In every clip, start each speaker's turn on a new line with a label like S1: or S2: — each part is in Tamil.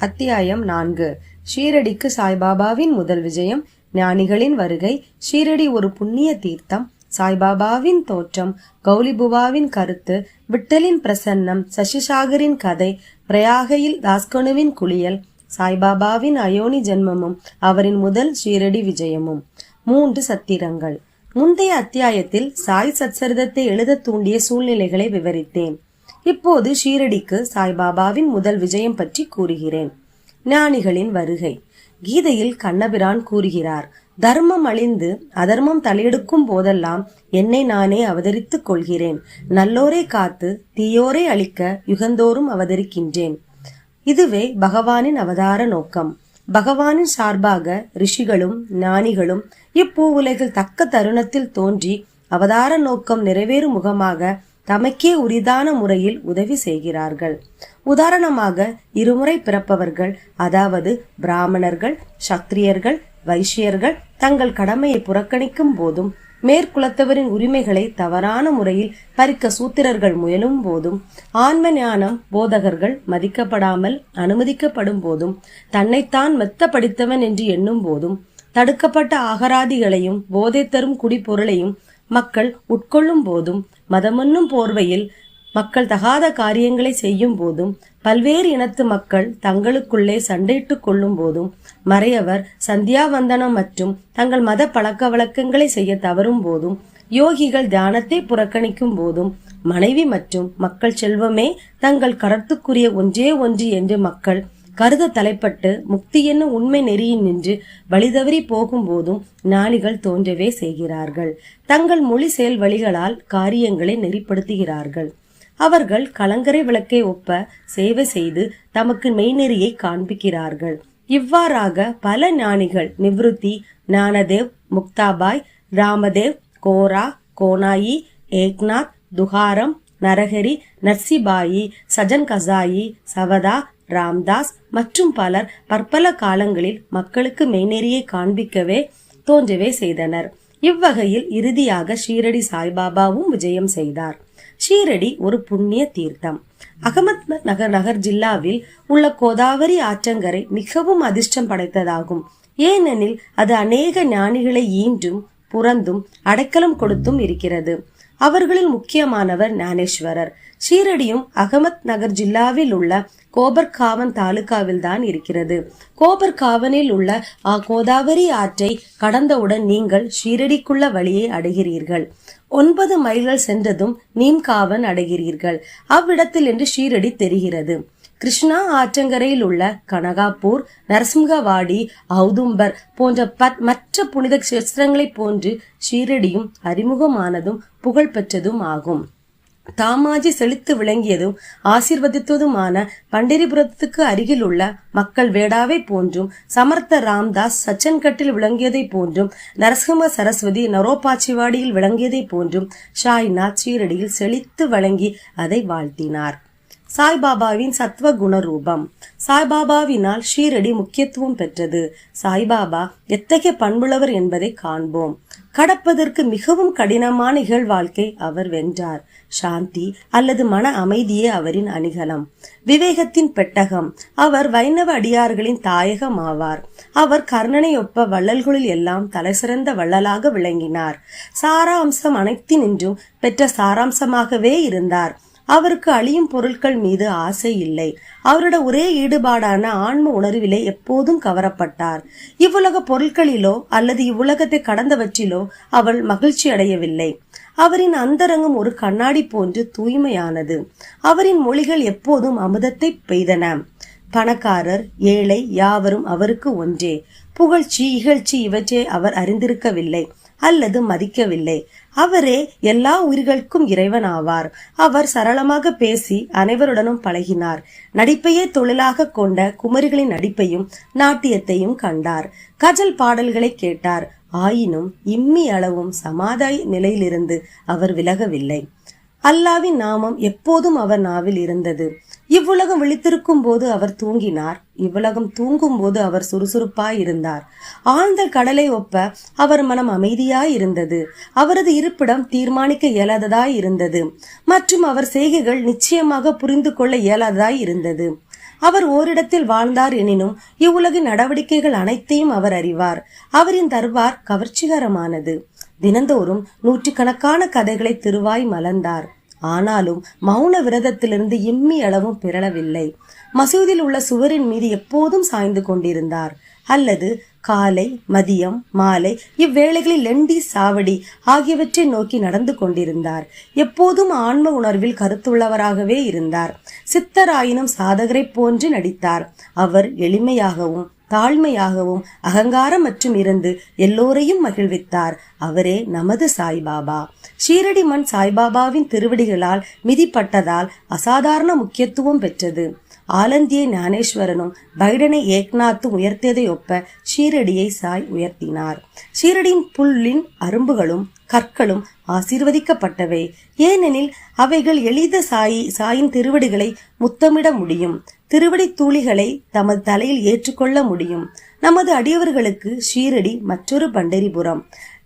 S1: அத்தியாயம் நான்கு. ஷீரடிக்கு சாய்பாபாவின் முதல் விஜயம் ஞானிகளின் வருகை ஷீரடி ஒரு புண்ணிய தீர்த்தம் சாய்பாபாவின் தோற்றம் கௌலிபுவாவின் கருத்து விட்டலின் பிரசன்னம் சசிசாகரின் கதை பிரயாகையில் தாஸ்கனுவின் குளியல் சாய்பாபாவின் அயோனி ஜென்மமும் அவரின் முதல் ஷீரடி விஜயமும். மூன்று சத்திரங்கள். முந்தைய அத்தியாயத்தில் சாய் சச்சரிதத்தை எழுத தூண்டிய சூழ்நிலைகளை விவரித்தேன். இப்போது ஷீரடிக்கு சாய்பாபாவின் முதல் விஜயம் பற்றி கூறுகிறேன். ஞானிகளின் வருகை. கீதையில் கண்ணபிரான் கூறுகிறார் தர்மம் அழிந்து அதர்மம் தலையெடுக்கும் போதெல்லாம் என்னை நானே அவதரித்துக் கொள்கிறேன். நல்லோரை காத்து தீயோரை அழிக்க யுகந்தோறும் அவதரிக்கின்றேன். இதுவே பகவானின் அவதார நோக்கம். பகவானின் சார்பாக ரிஷிகளும் ஞானிகளும் இப்பூ உலகில் தக்க தருணத்தில் தோன்றி அவதார நோக்கம் நிறைவேறும் முகமாக தமக்கே உரிதான முறையில் உதவி செய்கிறார்கள். உதாரணமாக இருமுறை பிறப்பவர்கள் அதாவது பிராமணர்கள் சத்திரியர்கள் வைஷ்யர்கள் தங்கள் கடமையை புறக்கணிக்கும் போதும் மேற்குலத்தவரின் உரிமைகளை தவறான முறையில் பறிக்க சூத்திரர்கள் முயலும் போதும் ஆன்ம ஞானம் போதகர்கள் மதிக்கப்படாமல் அனுமதிக்கப்படும் போதும் தன்னைத்தான் மெத்த படித்தவன் என்று எண்ணும் போதும் தடுக்கப்பட்ட ஆகராதிகளையும் போதை தரும் குடிப்பொருளையும் மக்கள் உட்கொள்ளும் போதும் மதமென்னும் போர்வையில் மக்கள் தகாத காரியங்களை செய்யும் போதும் பல்வேறு இனத்து மக்கள் தங்களுக்குள்ளே சண்டையிட்டுக் கொள்ளும் போதும் மறையவர் சந்தியாவந்தனம் மற்றும் தங்கள் மத பழக்க வழக்கங்களை செய்ய தவறும் போதும் யோகிகள் தியானத்தை புறக்கணிக்கும் போதும் மனைவி மற்றும் மக்கள் செல்வமே தங்கள் கரத்துக்குரிய ஒன்றே ஒன்று என்று மக்கள் கருத தலைப்பட்டு முக்தி என்ன உண்மை நெறியில் நின்று வழிதவறி போகும் போதும் ஞானிகள் தோன்றவே செய்கிறார்கள். தங்கள் மொழி செயல் வழிகளால் காரியங்களை நெறிப்படுத்துகிறார்கள். அவர்கள் கலங்கரை விளக்கை ஒப்ப சேவை செய்து தமக்கு மெய்நெறியை காண்பிக்கிறார்கள். இவ்வாறாக பல ஞானிகள் நிவ்ருத்தி ஞானதேவ் முக்தாபாய் ராமதேவ் கோரா கோனாயி ஏக்நாத் துகாரம் நரஹரி நர்சிபாயி சஜன் கசாயி சவதா ராம்தாஸ் மற்றும் பலர் பற்பல காலங்களில் மக்களுக்கு மெய்நெறியை காண்பிக்கவே தோன்றவே செய்தனர். இவ்வகையில் இறுதியாக ஷீரடி சாய்பாபாவும் விஜயம் செய்தார். ஷீரடி ஒரு புண்ணிய தீர்த்தம். அகமத் நகர் நகர் ஜில்லாவில் உள்ள கோதாவரி ஆற்றங்கரை மிகவும் அதிர்ஷ்டம் படைத்ததாகும். ஏனெனில் அது அநேக ஞானிகளை ஈன்றும் புறந்தும் அடைக்கலம் கொடுத்தும் இருக்கிறது. அவர்களில் முக்கியமானவர் ஞானேஸ்வரர். ஷீரடியும் அகமத் நகர் ஜில்லாவில் உள்ள கோபர்காவன் தாலுகாவில் தான் இருக்கிறது. கோபர்காவனில் உள்ள கோதாவரி ஆற்றை கடந்தவுடன் நீங்கள் ஷீரடிக்குள்ள வழியை அடைகிறீர்கள். ஒன்பது மைல்கள் சென்றதும் நீம்காவன் அடைகிறீர்கள். அவ்விடத்தில் என்று ஷீரடி தெரிகிறது. கிருஷ்ணா ஆற்றங்கரையில் உள்ள கனகாப்பூர் நரசிம்ஹவாடி ஔதும்பர் போன்ற மற்ற புனித கஷேத்திரங்களைப் போன்று ஷீரடியும் அறிமுகமானதும் புகழ்பெற்றதும் ஆகும். தாமாஜி செழித்து விளங்கியதும் ஆசீர்வதித்ததுமான பண்டிரிபுரத்துக்கு அருகில் உள்ள மக்கள் வேடாவை போன்றும் சமர்த்த ராம்தாஸ் சச்சன்கட்டில் விளங்கியதை போன்றும் நரசிம்ம சரஸ்வதி நரோபாச்சிவாடியில் விளங்கியதை போன்றும் ஷாய்நாத் சீரடியில் செழித்து வழங்கி அதை வாழ்த்தினார். சாய்பாபாவின் சத்வ குணரூபம் சாய்பாபாவினால் ஷீரடி முக்கியத்துவம் பெற்றது. சாய்பாபா எத்தகைய பண்புள்ளவர் என்பதை காண்போம். கடப்பதற்கு மிகவும் கடினமான வாழ்க்கை அவர் வென்றார். சாந்தி அல்லது மன அமைதியே அவரின் அணிகலம். விவேகத்தின் பெட்டகம். அவர் வைணவ அடியார்களின் தாயகம் ஆவார். அவர் கர்ணனையொப்ப வள்ளல்களில் எல்லாம் தலைசிறந்த வள்ளலாக விளங்கினார். சாராம்சம் அனைத்தினின்றும் பெற்ற சாராம்சமாகவே இருந்தார். அவருக்கு அழியும் பொருட்கள் மீது ஆசை இல்லை. அவரோட ஒரே ஈடுபாடான ஆன்ம உணர்விலே எப்போதும் கவரப்பட்டார். இவ்வுலக பொருட்களிலோ அல்லது இவ்வுலகத்தை கடந்தவற்றிலோ அவள் மகிழ்ச்சி அடையவில்லை. அவரின் அந்தரங்கம் ஒரு கண்ணாடி போன்று தூய்மையானது. அவரின் மொழிகள் எப்போதும் அமுதத்தை பெய்தன. பணக்காரர் ஏழை யாவரும் அவருக்கு ஒன்றே. புகழ்ச்சி இகழ்ச்சி இவற்றை அவர் அறிந்திருக்கவில்லை அல்லது மதிக்கவில்லை. அவரே எல்லா உயிர்களுக்கும் இறைவன் ஆவார் அவர் சரளமாக பேசி அனைவருடனும் பழகினார். நடிப்பையே தொழிலாக கொண்ட குமரிகளின் நடிப்பையும் நாட்டியத்தையும் கண்டார். கஜல் பாடல்களை கேட்டார். ஆயினும் இம்மி அளவும் சமாதாய நிலையிலிருந்து அவர் விலகவில்லை. அல்லாவின் நாமம் எப்போதும் அவர் நாவில் இருந்தது. இவ்வுலகம் விழித்திருக்கும் போது அவர் தூங்கினார். இவ்வுலகம் தூங்கும் போது அவர் சுறுசுறுப்பாய் இருந்தார். ஆழ்ந்த கடலை ஒப்ப அவர் மனம் அமைதியாய் இருந்தது. அவரது இருப்பிடம் தீர்மானிக்க இயலாததாய் இருந்தது. மற்றும் அவர் செய்கைகள் நிச்சயமாக புரிந்து கொள்ள இயலாததாய் இருந்தது. அவர் ஓரிடத்தில் வாழ்ந்தார் எனினும் இவ்வுலகின் நடவடிக்கைகள் அனைத்தையும் அவர் அறிவார். அவரின் தர்பார் கவர்ச்சிகரமானது. தினந்தோறும் நூற்றுக்கணக்கான கதைகளை திருவாய் மலர்ந்தார். ஆனாலும் மௌன விரதத்திலிருந்து இம்மி அளவும் பிறளவில்லை. மசூதியில் உள்ள சுவரின் மீது எப்போதும் சாய்ந்து கொண்டிருந்தார். அல்லது காலை மதியம் மாலை இவ்வேளைகளில் லெண்டி சாவடி ஆகியவற்றை நோக்கி நடந்து கொண்டிருந்தார். எப்போதும் ஆன்ம உணர்வில் கருத்துள்ளவராகவே இருந்தார். சித்தராயினும் சாதகரைப் போன்று நடித்தார். அவர் எளிமையாகவும் தாழ்மையாகவும் அகங்காரம் மற்றும் இருந்து எல்லோரையும் மகிழ்வித்தார். அவரே நமது சாய்பாபா. ஷீரடி மண் சாய்பாபாவின் திருவடிகளால் மிதிப்பட்டதால் அசாதாரண முக்கியத்துவம் பெற்றது. ஆலந்தியை ஞானேஸ்வரனும் பைடனை ஏக்நாத்து உயர்த்தியதை ஒப்ப ஷீரடியை சாய் உயர்த்தினார். ஷீரடியின் புல்லின் அரும்புகளும் கற்களும் ஆசீர்வதிக்கப்பட்டவை. ஏனெனில் அவைகள் எளித சாயி சாயின் திருவடிகளை முத்தமிட முடியும். திருவடி தூளிகளை தமது தலையில் ஏற்றுக்கொள்ள முடியும். நமது அடியவர்களுக்கு ஷீரடி மற்றொரு பண்டரிபுரம்.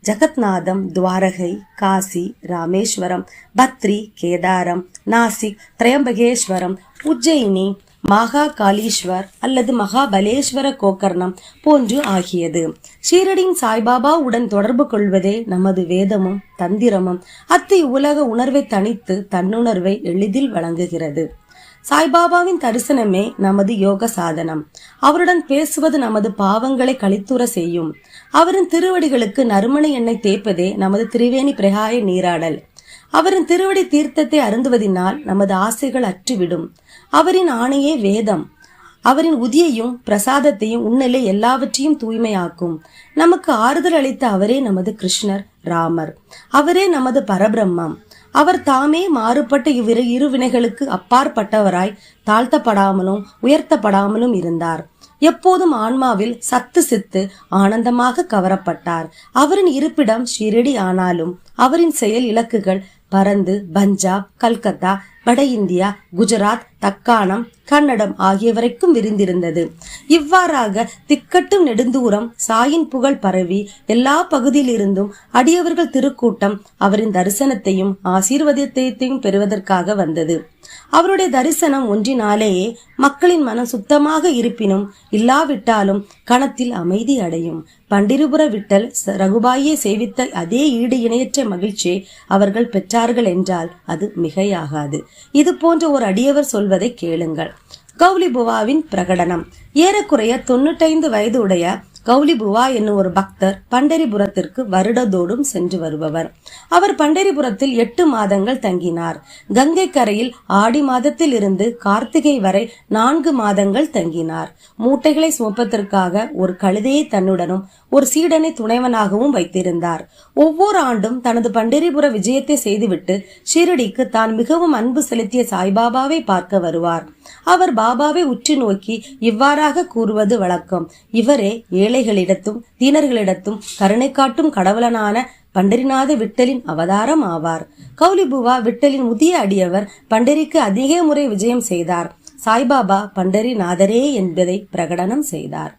S1: ஜகத்நாதம் துவாரகை காசி ராமேஸ்வரம் பத்ரி கேதாரம் நாசிக் திரையம்பகேஸ்வரம் உஜ்ஜயினி மகா காளீஸ்வர் அல்லது மகாபலேஸ்வர கோகர்ணம் போன்று ஆகியது. ஷீரடிங் சாய்பாபா உடன் தொடர்பு கொள்வதே நமது வேதமும் தந்திரமும். அத்தை உலக உணர்வை தனித்து தன்னுணர்வை எளிதில் வழங்குகிறது. சாய்பாபாவின் தரிசனமே நமது யோக சாதனம். அவருடன் பேசுவது நமது பாவங்களை கழித்துற செய்யும். அவரின் திருவடிகளுக்கு நறுமண எண்ணெய் தேய்ப்பதே நமது திரிவேணி பிரகாய நீராடல். அவரின் திருவடி தீர்த்தத்தை அருந்துவதினால் நமது ஆசைகள் அற்றுவிடும். அவரின் ஆணையே வேதம். அவரின் உதியையும் பிரசாதத்தையும் உன்னிலே எல்லாவற்றையும் தூய்மையாக்கும். நமக்கு ஆறுதல் அளித்த அவரே நமது கிருஷ்ணர் ராமர். அவரே நமது பரபிரம்மம். அவர் தாமே மாறுபட்ட இவ்விரு இரு வினைகளுக்கு அப்பாற்பட்டவராய் தாழ்த்தப்படாமலும் உயர்த்தப்படாமலும் இருந்தார். எப்போதும் ஆன்மாவில் சத்து சித்து ஆனந்தமாக கவரப்பட்டார். அவரின் இருப்பிடம் ஷிரடி ஆனாலும் அவரின் செயல் இலக்குகள் பரந்து பஞ்சாப் கல்கத்தா வட இந்தியா குஜராத் தக்காணம் கன்னடம் ஆகியவரைக்கும் விரிந்திருந்தது. இவ்வாறாக திக்கட்டும் நெடுந்தூரம் சாயின் புகழ் பரவி எல்லா பகுதியிலிருந்தும் அடியவர்கள் திருக்கூட்டம் அவரின் தரிசனத்தையும் ஆசீர்வாதத்தையும் பெறுவதற்காக வந்தது. அவருடைய தரிசனம் ஒன்றினாலேயே மக்களின் மனம் சுத்தமாக இருப்பினும் இல்லாவிட்டாலும் கணத்தில் அமைதி அடையும். பண்டிருபுர விட்டல் ரகுபாயை சேவித்த அதே ஈடு இணையற்ற மகிழ்ச்சியை அவர்கள் பெற்றார்கள் என்றால் அது மிகையாகாது. இது போன்ற ஒரு அடியவர் சொல்வதை கேளுங்கள். கௌலி புவாவின் பிரகடனம். ஏறக்குறைய தொண்ணூற்றைந்து வயது உடைய கௌலிபுவா என்னும் ஒரு பக்தர் பண்டரிபுரத்திற்கு வருடதோடும் சென்று வருபவர். அவர் பண்டரிபுரத்தில் எட்டு மாதங்கள் தங்கினார். கங்கை கரையில் ஆடி மாதத்தில் இருந்து கார்த்திகை வரை நான்கு மாதங்கள் தங்கினார். மூட்டைகளை சுமப்பதற்காக ஒரு கழுதையை தன்னுடனும் ஒரு சீடனை துணைவனாகவும் வைத்திருந்தார். ஒவ்வொரு ஆண்டும் தனது பண்டிரிபுர விஜயத்தை செய்துவிட்டு ஷிரடிக்கு தான் மிகவும் அன்பு செலுத்திய சாய்பாபாவை பார்க்க வருவார். அவர் பாபாவை உற்று நோக்கி இவ்வாறாக கூறுவது வழக்கம். இவரே ஏழைகளிடத்தும் தீனர்களிடத்தும் கருணை காட்டும் கடவுளனான பண்டரிநாத விட்டலின் அவதாரம் ஆவார். கௌலிபுவா விட்டலின் முதிய அடியவர் பண்டரிக்கு அதிக முறை விஜயம் செய்தார். சாய்பாபா பண்டரிநாதரே என்பதை பிரகடனம் செய்தார்.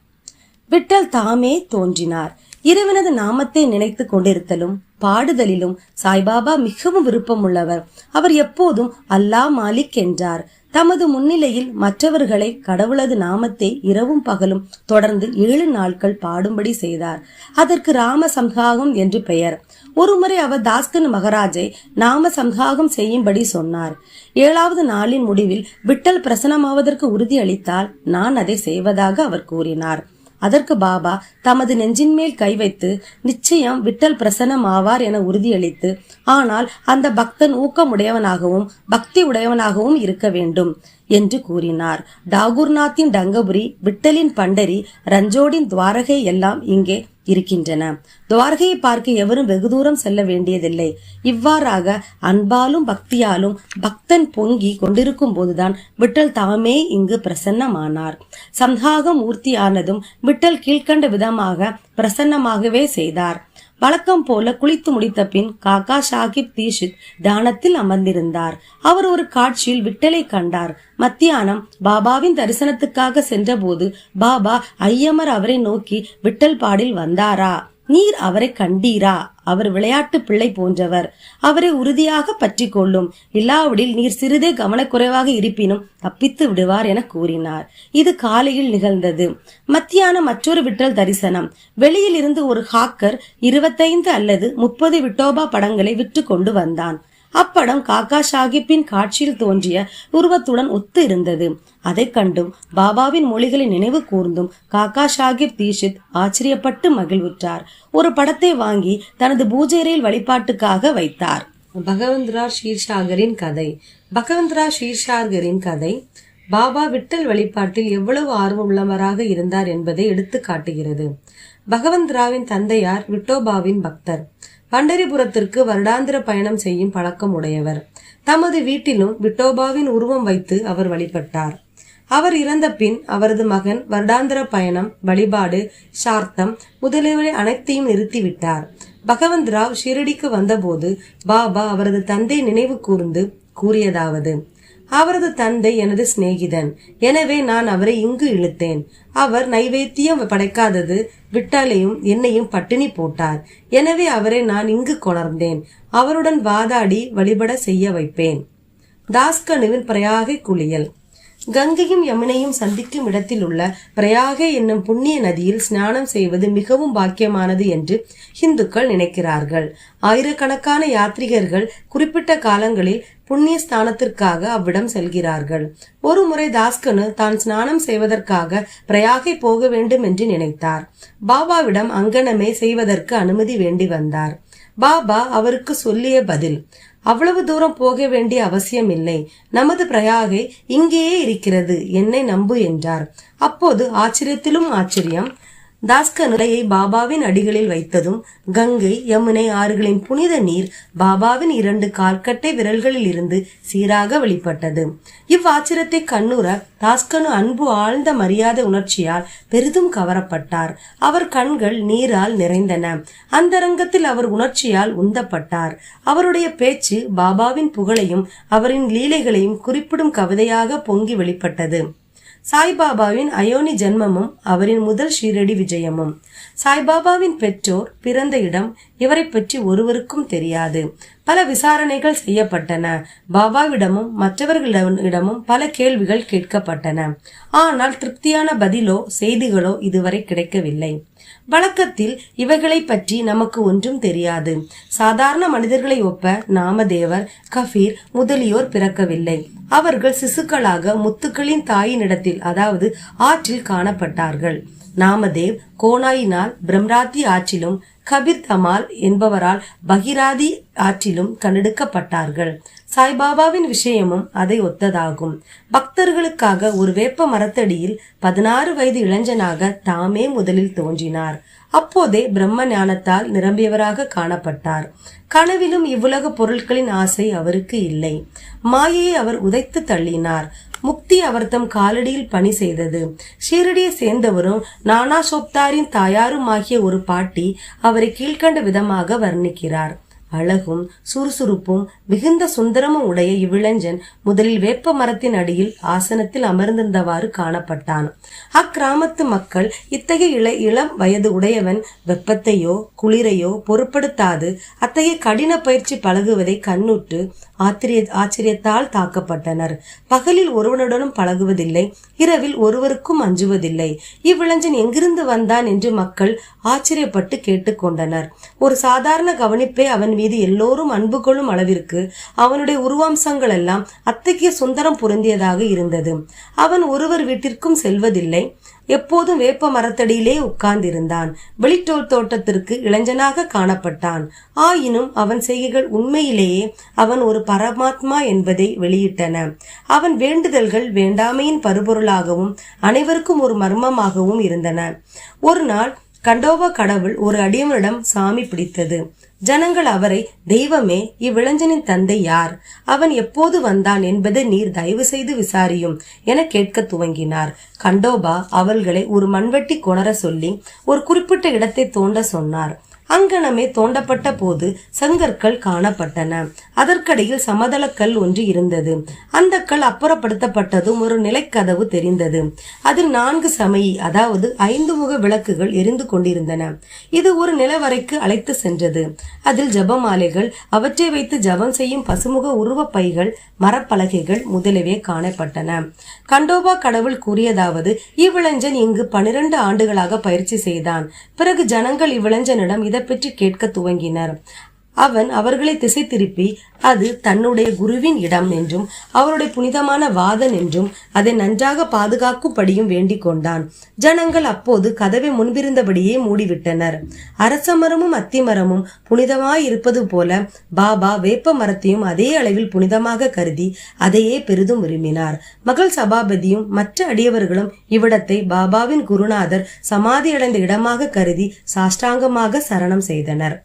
S1: விட்டல் தாமே தோன்றினார். இறைவனது நாமத்தை நினைத்து கொண்டிருத்தலும் பாடுதலிலும் சாய்பாபா மிகவும் விருப்பமுள்ளவர். அவர் எப்போதும் அல்லாஹ் மாலிக் என்றார். தமது முன்னிலையில் மற்றவர்களை கடவுளது நாமத்தை இரவும் பகலும் தொடர்ந்து ஏழு நாட்கள் பாடும்படி செய்தார். அதற்கு ராம சம்ஹாகம் என்று பெயர். ஒருமுறை அவர் தாஸ்கன் மகராஜை நாம சம்ஹாகம் செய்யும்படி சொன்னார். ஏழாவது நாளின் முடிவில் விட்டல் பிரசனமாவதற்கு உறுதியளித்தால் நான் அதை செய்வதாக அவர் கூறினார். அதற்கு பாபா தமது நெஞ்சின் மேல் கை வைத்து நிச்சயம் விட்டல் பிரசன்னம் ஆவார் என உறுதியளித்து ஆனால் அந்த பக்தன் ஊக்கமுடையவனாகவும் பக்தி உடையவனாகவும் இருக்க வேண்டும் என்று கூறினார். டாகூர்நாத்தின் டங்கபுரி விட்டலின் பண்டரி ரஞ்சோடின் துவாரகை எல்லாம் இங்கே இருக்கின்றன. துவாரகையை பார்க்க எவரும் வெகு தூரம் செல்ல வேண்டியதில்லை. இவ்வாறாக அன்பாலும் பக்தியாலும் பக்தன் பொங்கி கொண்டிருக்கும் போதுதான் விட்டல் தாமே இங்கு பிரசன்னமானார். சம்ஹாக மூர்த்தியானதும் விட்டல் கீழ்கண்ட விதமாக பிரசன்னமாகவே செய்தார். வழக்கம் போல குளித்து முடித்த பின் காக்கா ஷாகிப் தீஷித் தானத்தில் அமர்ந்திருந்தார். அவர் ஒரு காட்சியில் விட்டலை கண்டார். மத்தியானம் பாபாவின் தரிசனத்துக்காக சென்றபோது பாபா ஐயமர் அவரை நோக்கி விட்டல் பாடில் வந்தாரா? நீர் அவரை கண்டீரா? அவர் விளையாட்டு பிள்ளை போன்றவர். அவரை உறுதியாக பற்றி கொள்ளும் இல்லாவிடில் நீர் சிறிதே கவனக்குறைவாக இருப்பினும் தப்பித்து விடுவார் என கூறினார். இது காலையில் நிகழ்ந்தது. மத்தியானம் மற்றொரு விட்டல் தரிசனம். வெளியில் இருந்து ஒரு ஹாக்கர் இருபத்தைந்து அல்லது முப்பது விட்டோபா படங்களை விற்று கொண்டு வந்தான். அப்படம் காக்கா சாஹிப்பின் காட்சியில் தோன்றிய உருவத்துடன் ஒத்து இருந்தது அதைக் கண்டும் பாபாவின் மொழிகளை நினைவு கூர்ந்தும் காக்கா சாஹிப் தீஷித் ஆச்சரியப்பட்டு மகிழ்வுற்றார். ஒரு படத்தை வாங்கி தனது பூஜைறையில் வழிபாட்டுக்காக வைத்தார். பகவந்த்ரா ஷீர்ஷாகரின் கதை. பகவந்த்ரா ஷீர்ஷாகரின் கதை. பாபா விட்டல் வழிபாட்டில் எவ்வளவு ஆர்வம் உள்ளவராக இருந்தார் என்பதை எடுத்து காட்டுகிறது. பகவந்த்ராவின் தந்தையார் விட்டோபாவின் பக்தர். பண்டரிபுரத்திற்கு வருடாந்திர பயணம் செய்யும் பழக்கம் உடையவர். தமது வீட்டிலும் விட்டோபாவின் உருவம் வைத்து அவர் வழிபட்டார். அவர் இறந்த பின் அவரது மகன் வருடாந்திர பயணம் வழிபாடு சார்த்தம் முதலியவை அனைத்தையும் நிறுத்திவிட்டார். பகவந்த் ராவ் ஷிரடிக்கு வந்தபோது பாபா அவரது தந்தை நினைவு கூர்ந்து கூறியதாவது அவரது தந்தை எனது சிநேகிதன். எனவே நான் அவரை இங்கு இழுத்தேன். அவர் நைவேத்தியம் படைக்காதது விட்டாலையும் என்னையும் பட்டினி போட்டார். எனவே அவரை நான் இங்கு கொணர்ந்தேன். அவருடன் வாதாடி வழிபட செய்ய வைப்பேன். தாஸ்கனுவின் பிரயாகை குளியல். கங்கையும் யமுனையும் சந்திக்கும் இடத்தில் உள்ள பிரயாகை என்னும் புண்ணிய நதியில் ஸ்நானம் செய்வது மிகவும் பாக்கியமானது என்று ஹிந்துக்கள் நினைக்கிறார்கள். ஆயிரக்கணக்கான யாத்ரிகர்கள் குறிப்பிட்ட காலங்களில் புண்ணிய ஸ்தானத்திற்காக அவ்விடம் செல்கிறார்கள். ஒரு முறை தாஸ்கனு தான் ஸ்நானம் செய்வதற்காக பிரயாகை போக வேண்டும் என்று நினைத்தார். பாபாவிடம் அங்கனமே செய்வதற்கு அனுமதி வேண்டி வந்தார். பாபா அவருக்கு சொல்லிய பதில் அவ்வளவு தூரம் போக வேண்டிய அவசியம் இல்லை. நமது பிரயாகை இங்கேயே இருக்கிறது. என்னை நம்பு என்றார். அப்போது ஆச்சரியத்திலும் ஆச்சரியம் தாஸ்கனுடையை பாபாவின் அடிகளில் வைத்ததும் கங்கை யமுனை ஆறுகளின் புனித நீர் பாபாவின் இரண்டு கால்கட்டை விரல்களில் இருந்து சீராக வெளிப்பட்டது. இவ்வாச்சிரத்தை கண்ணுற தாஸ்கனு அன்பு ஆழ்ந்த மரியாதை உணர்ச்சியால் பெரிதும் கவரப்பட்டார். அவர் கண்கள் நீரால் நிறைந்தன. அந்தரங்கத்தில் அவர் உணர்ச்சியால் உந்தப்பட்டார். அவருடைய பேச்சு பாபாவின் புகழையும் அவரின் லீலைகளையும் குறிப்பிடும் கவிதையாக பொங்கி வெளிப்பட்டது. சாய்பாபாவின் அயோனி ஜென்மமும் அவரின் முதல் ஷீரடி விஜயமும். சாய்பாபாவின் பெற்றோர் பிறந்த இடம் இவரை பற்றி ஒருவருக்கும் தெரியாது. பல விசாரணைகள் செய்யப்பட்டன. பாபாவிடமும் மற்றவர்களிடமும் பல கேள்விகள் கேட்கப்பட்டன. ஆனால் திருப்தியான பதிலோ செய்திகளோ இதுவரை கிடைக்கவில்லை. வழக்கத்தில் இவைகளை பற்றி நமக்கு ஒன்றும் தெரியாது. சாதாரண மனிதர்களை ஒப்ப நாமதேவர் கபீர் முதலியோர் பிறக்கவில்லை. அவர்கள் சிசுக்களாக முத்துக்களின் தாயினிடத்தில் அதாவது ஆற்றில் காணப்பட்டார்கள். நாமதேவ் கோனாயினால் பிரம்ராத்தி ஆற்றிலும் கபீர் தமால் என்பவரால் பகிராதி ஆற்றிலும் கண்டெடுக்கப்பட்டார்கள். சாய்பாபாவின் விஷயமும் அதை ஒத்ததாகும். பக்தர்களுக்காக ஒரு வேப்ப மரத்தடியில் பதினாறு வயது இளைஞனாக தாமே முதலில் தோன்றினார். அப்போதே பிரம்ம ஞானத்தால் நிரம்பியவராக காணப்பட்டார். கனவிலும் இவ்வுலக பொருட்களின் ஆசை அவருக்கு இல்லை. மாயையை அவர் உதைத்து தள்ளினார். முக்தி அவர் தம் காலடியில் பணி செய்தது. ஷீரடியை சேர்ந்தவரும் நானா சோப்தாரின் தாயாரும் ஆகிய ஒரு பாட்டி அவரை கீழ்கண்ட விதமாக வர்ணிக்கிறார். அழகும் சுறுசுறுப்பும் மிகுந்த சுந்தரமும் உடைய இவ்விளைஞன் முதலில் வேப்ப மரத்தின் அடியில் ஆசனத்தில் அமர்ந்திருந்தவாறு காணப்பட்டான். அக்கிராமத்து மக்கள் இத்தகைய இள இளம் வயது உடையவன் வெப்பத்தையோ குளிரையோ பொருட்படுத்தாது அத்தகைய கடின பயிற்சி பழகுவதை கண்ணுற்று ஆத்திரிய ஆச்சரியத்தால் தாக்கப்பட்டனர். பகலில் ஒருவனுடனும் பழகுவதில்லை இரவில் ஒருவருக்கும் அஞ்சுவதில்லை. இவ்விளைஞன் எங்கிருந்து வந்தான் என்று மக்கள் ஆச்சரியப்பட்டு கேட்டுக்கொண்டனர். ஒரு சாதாரண கவனிப்பே அவன் மீது எல்லோரும் அன்பு கொள்ளும் அளவிற்கு அவனுடைய உருவாம்சங்கள் எல்லாம் அத்தகைய சுந்தரம் பொருந்தியதாக இருந்தது. அவன் ஒருவர் வீட்டிற்கும் செல்வதில்லை. எப்போதும் வேப்ப மரத்தடியிலே உட்கார்ந்திருந்தான். வெளித்தோல் தோட்டத்திற்கு இளைஞனாக காணப்பட்டான். ஆயினும் அவன் செய்கைகள் உண்மையிலேயே அவன் ஒரு பரமாத்மா என்பதை வெளியிட்டன. அவன் வேண்டுதல்கள் வேண்டாமையின் பருபொருளாகவும் அனைவருக்கும் ஒரு மர்மமாகவும் இருந்தன. ஒரு நாள் கண்டோவா கடவுள் ஒரு அடியவனிடம் சாமி பிடித்தது. ஜனங்கள் அவரை தெய்வமே இவ்விளைஞனின் தந்தை யார்? அவன் எப்போது வந்தான் என்பதை நீர் தயவு செய்து விசாரியும் என கேட்க துவங்கினார். கண்டோபா அவர்களை ஒரு மண்வெட்டி கொணர சொல்லி ஒரு குறிப்பிட்ட இடத்தை தோண்ட சொன்னார். அங்கனமே தோண்டப்பட்ட போது செங்கற்கள் காணப்பட்டன. அதற்கடையில் சமதளக்கல் ஒன்று இருந்தது. அந்த கல் அப்புறப்படுத்தப்பட்டதும் ஒரு நிலைக்கதவு தெரிந்தது. அதில் நான்கு சமயி அதாவது ஐந்து முக விளக்குகள் எரிந்து கொண்டிருந்தன. இது ஒரு நிலவரைக்கு அழைத்து சென்றது. அதில் ஜபமாலைகள் அவற்றை வைத்து ஜபம் செய்யும் பசுமுக உருவப்பைகள் மரப்பலகைகள் முதலியவே காணப்பட்டன. கண்டோபா கடவுள் கூறியதாவது இவ்விளைஞன் இங்கு பனிரெண்டு ஆண்டுகளாக பயிற்சி செய்தான். பிறகு ஜனங்கள் இவ்விளைஞனிடம் இதை பற்றி கேட்க துவங்கினர். அவன் அவர்களை திசை திருப்பி அது தன்னுடைய குருவின் இடம் என்றும் அவருடைய புனிதமான வாதன் என்றும் அதை நன்றாக பாதுகாக்கும்படியும் வேண்டிக் கொண்டான். ஜனங்கள் அப்போது கதவை முன்பிருந்தபடியே மூடிவிட்டனர். அரச மரமும் அத்திமரமும் புனிதமாய் இருப்பது போல பாபா வேப்ப மரத்தையும் அதே அளவில் புனிதமாக கருதி அதையே பெரிதும் விரும்பினார். மகள் சபாபதியும் மற்ற அடியவர்களும் இவ்விடத்தை பாபாவின் குருநாதர் சமாதியடைந்த இடமாக கருதி சாஷ்டாங்கமாக சரணம் செய்தனர்.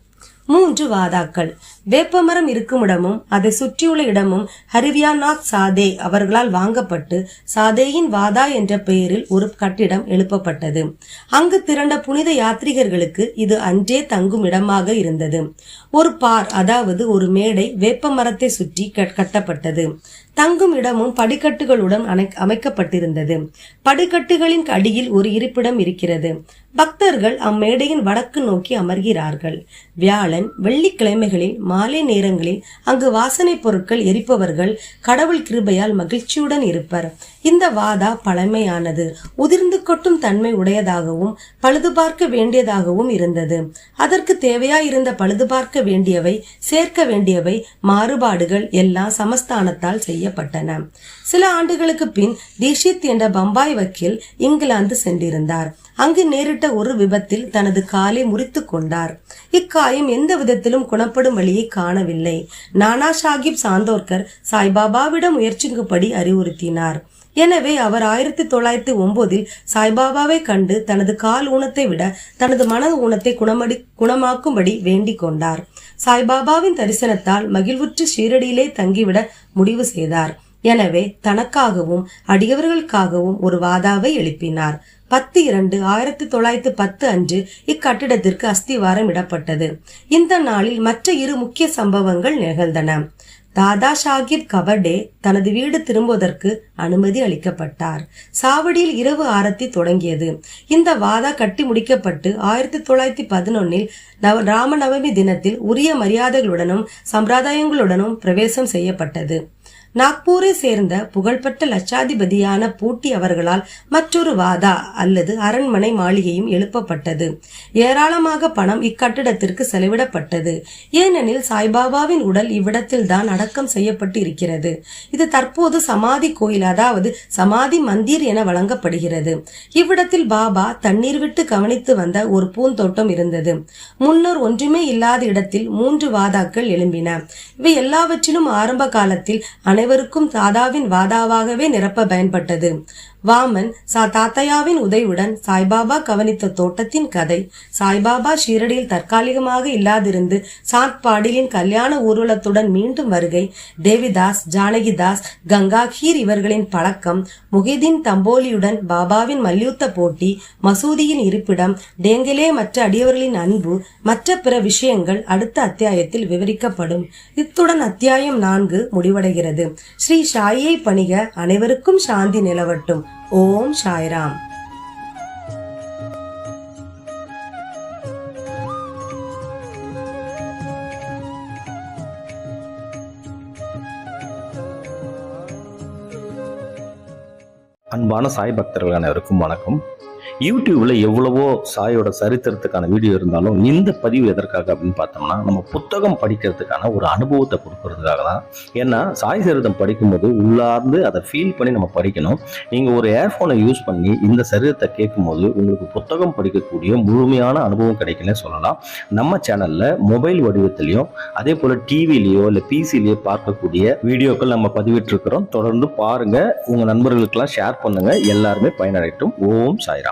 S1: மூன்று வாதாக்கள். வேப்பமரம் இருக்கும் இடமும் அதை சுற்றியுள்ள இடமும் ஹரிவியாநாத் சாதே அவர்களால் வாங்கப்பட்டு சாதேயின் வாதா என்ற பெயரில் ஒரு கட்டிடம் எழுப்பப்பட்டது. அங்கு திரண்ட புனித யாத்ரீகர்களுக்கு இது அன்றே தங்கும் இடமாக இருந்தது. ஒரு பார் அதாவது ஒரு மேடை வேப்ப மரத்தை சுற்றி கட்- கட்டப்பட்டது. தங்கும் இடமும் படிக்கட்டுகளுடன் அமைக்கப்பட்டிருந்தது. படிக்கட்டுகளின் அடியில் ஒரு இருப்பிடம் இருக்கிறது. பக்தர்கள் அம்மேடையின் வடக்கு நோக்கி அமர்கிறார்கள். வியாழன் வெள்ளிக்கிழமைகளில் மாலை நேரங்களில் அங்கு வாசனை பொருட்கள் எரிப்பவர்கள் கடவுள் கிருபையால் மகிழ்ச்சியுடன் இருப்பர். இந்த வாதா பழமையானது. உதிர்ந்து கொட்டும் தன்மை உடையதாகவும் பழுது பார்க்க வேண்டியதாகவும் இருந்தது. அதற்கு தேவையாயிருந்த பழுது பார்க்க வேண்டியவை சேர்க்க வேண்டியவை மாறுபாடுகள் எல்லாம் சமஸ்தானத்தால் செய்யப்பட்டன. சில ஆண்டுகளுக்கு பின் தீஷித் என்ற பம்பாய் வக்கீல் இங்கிலாந்து சென்றிருந்தார். அங்கு நேரிட்ட ஒரு விபத்தில் தனது காலை முறித்து கொண்டார். இக்காயம் எந்த விதத்திலும் குணப்படும் வழியை காணவில்லை. நானா சாஹிப் சாந்தோர்கர் சாய்பாபாவிடம் முயற்சிக்கும்படி அறிவுறுத்தினார். எனவே அவர் ஆயிரத்தி தொள்ளாயிரத்தி ஒன்பதில் சாய்பாபாவை கண்டு தனது கால் ஊனத்தை விட தனது மன ஊனத்தை குணமடி குணமாக்கும்படி வேண்டிக் கொண்டார். சாய்பாபாவின் தரிசனத்தால் மகிழ்வுற்று ஷீரடியிலே தங்கிவிட முடிவு செய்தார். எனவே தனக்காகவும் அடியவர்களுக்காகவும் ஒரு வாதாவை எழுப்பினார். பத்து இரண்டு ஆயிரத்தி தொள்ளாயிரத்தி பத்து அன்று இக்கட்டிடத்திற்கு அஸ்திவாரம் இடப்பட்டது. இந்த நாளில் மற்ற இரு முக்கிய சம்பவங்கள் நிகழ்ந்தன. தாதா சாஹிப் கபடே தனது வீடு திரும்புவதற்கு அனுமதி அளிக்கப்பட்டார். சாவடியில் இரவு ஆரத்தி தொடங்கியது. இந்த வாதா கட்டி முடிக்கப்பட்டு ஆயிரத்தி தொள்ளாயிரத்தி பதினொன்னில் நவ ராமநவமி தினத்தில் உரிய மரியாதைகளுடனும் சம்பிரதாயங்களுடனும் பிரவேசம் செய்யப்பட்டது. நாக்பூரை சேர்ந்த புகழ்பெற்ற லட்சாதிபதியான பூட்டி அவர்களால் மற்றொரு வாதா அல்லது அரண்மனை மாளிகையும் எழுப்பப்பட்டது. ஏராளமாக பணம் இக்கட்டிடத்திற்கு செலவிடப்பட்டது. ஏனெனில் சாய்பாபாவின் உடல் இவ்விடத்தில் தான் அடக்கம் செய்யப்பட்டு இருக்கிறது இது தற்போது சமாதி கோயில் அதாவது சமாதி மந்திர் என வழங்கப்படுகிறது. இவ்விடத்தில் பாபா தண்ணீர் விட்டு கவனித்து வந்த ஒரு பூந்தோட்டம் இருந்தது. முன்னர் ஒன்றுமே இல்லாத இடத்தில் மூன்று வாதாக்கள் எழும்பின. இவை எல்லாவற்றிலும் ஆரம்ப காலத்தில் அனை அனைவருக்கும் சாதாவின் வாதாவாகவே நிரப்ப பயன்பட்டது. வாமன் சா தாத்தையாவின் உதவியுடன் சாய்பாபா கவனித்த தோட்டத்தின் கதை. சாய்பாபா ஷீரடியில் தற்காலிகமாக இல்லாதிருந்து சாத் பாடிலின் கல்யாண ஊர்வலத்துடன் மீண்டும் வருகை. தேவிதாஸ் ஜானகிதாஸ் கங்காகீர் இவர்களின் பழக்கம் முகிதீன் தம்போலியுடன் பாபாவின் மல்யுத்த போட்டி மசூதியின் இருப்பிடம் டேங்கலே மற்ற அடியவர்களின் அன்பு மற்ற பிற விஷயங்கள் அடுத்த அத்தியாயத்தில் விவரிக்கப்படும். இத்துடன் அத்தியாயம் நான்கு முடிவடைகிறது. ஸ்ரீ சாயை பணிக அனைவருக்கும் சாந்தி நிலவட்டும். ஓம் சாய்ராம்.
S2: அன்பான சாய் பக்தர்கள் அனைவருக்கும் வணக்கம். யூடியூப்ல எவ்வளவோ சாயோட சரித்திரத்துக்கான வீடியோ இருந்தாலும் இந்த பதிவு எதற்காக அப்படின்னு பார்த்தோம்னா நம்ம புத்தகம் படிக்கிறதுக்கான ஒரு அனுபவத்தை கொடுக்கறதுக்காக தான். ஏன்னா சாய் சரிதம் படிக்கும்போது உள்ளார்ந்து அதை ஃபீல் பண்ணி நம்ம படிக்கணும். நீங்கள் ஒரு ஏர்ஃபோனை யூஸ் பண்ணி இந்த சரிதத்தை கேட்கும்போது உங்களுக்கு புத்தகம் படிக்கக்கூடிய முழுமையான அனுபவம் கிடைக்குன்னு சொல்லலாம். நம்ம சேனலில் மொபைல் வடிவத்திலையும் அதே போல் டிவிலேயோ இல்லை பிசிலேயோ பார்க்கக்கூடிய வீடியோக்கள் நம்ம பதிவிட்டிருக்கிறோம். தொடர்ந்து பாருங்க. உங்க நண்பர்களுக்கெல்லாம் ஷேர் பண்ணுங்க. எல்லாருமே பயனடையட்டும். ஓம் சாய்ராம்.